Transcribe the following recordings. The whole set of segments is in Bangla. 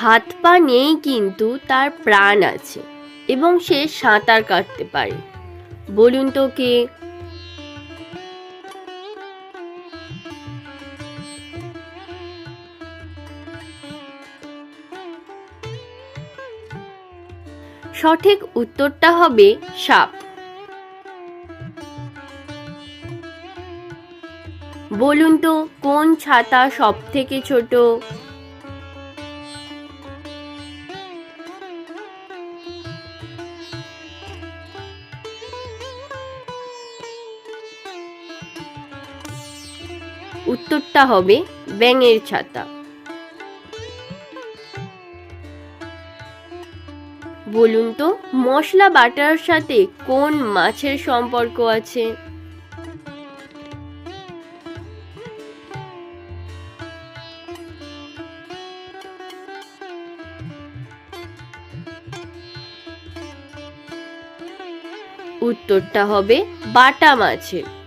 হাত পা নেই কিন্তু তার প্রাণ আছে এবং সে সাঁতার কাটতে পারে। বলুন তো কে? সঠিক উত্তরটা হবে সাপ। বলুন তো কোন ছাতা সব থেকে ছোট? উত্তরটা হবে ব্যাঙের ছাতা। বলুন তো, মশলা বাটার সাথে কোন মাছের সম্পর্ক আছে? উত্তরটা হবে বাটা মাছের।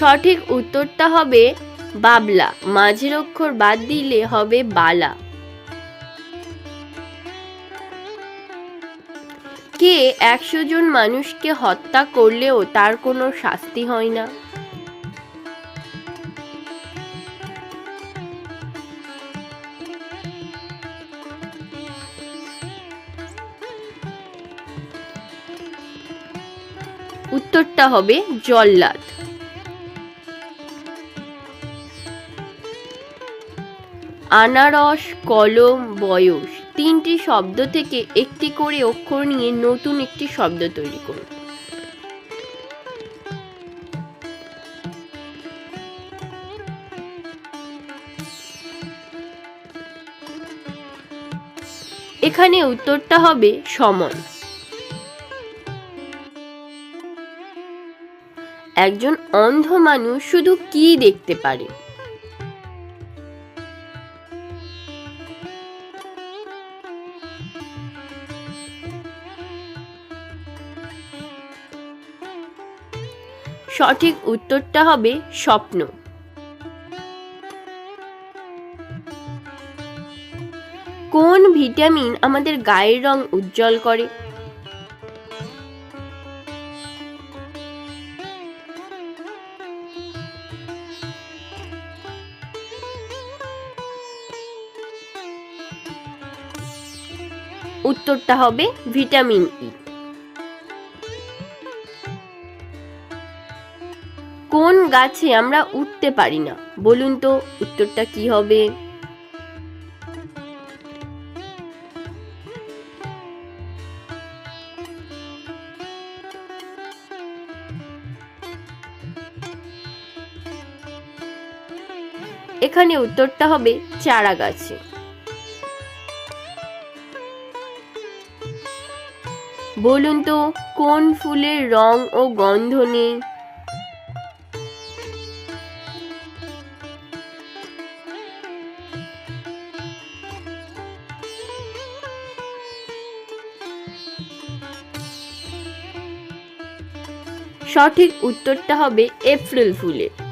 সঠিক উত্তরটা হবে বাবলা। মাঝের অক্ষর বাদ দিলে হবে বালা। কে একশো জন মানুষকে হত্যা করলেও তার কোনো শাস্তি হয় না? উত্তরটা হবে জল্লাদ। আনারস, কলম, বয়স। তিনটি শব্দ থেকে একটি করে অক্ষর নিয়ে নতুন একটি শব্দ তৈরি করুন। এখানে উত্তরটা হবে সময় একজন অন্ধ মানুষ শুধু কি দেখতে পারে? সঠিক উত্তরটা হবে স্বপ্ন। কোন ভিটামিন আমাদের গায়ের রং উজ্জ্বল করে? উত্তরটা হবে ভিটামিন ই। কোন গাছে আমরা উঠতে পারি না? বলুন তো, উত্তরটা কি হবে? এখানে উত্তরটা হবে চারা গাছে। বলুন তো, কোন ফুলের রং ও গন্ধ নেই? সঠিক উত্তরটা হবে এপ্রিল ফুলের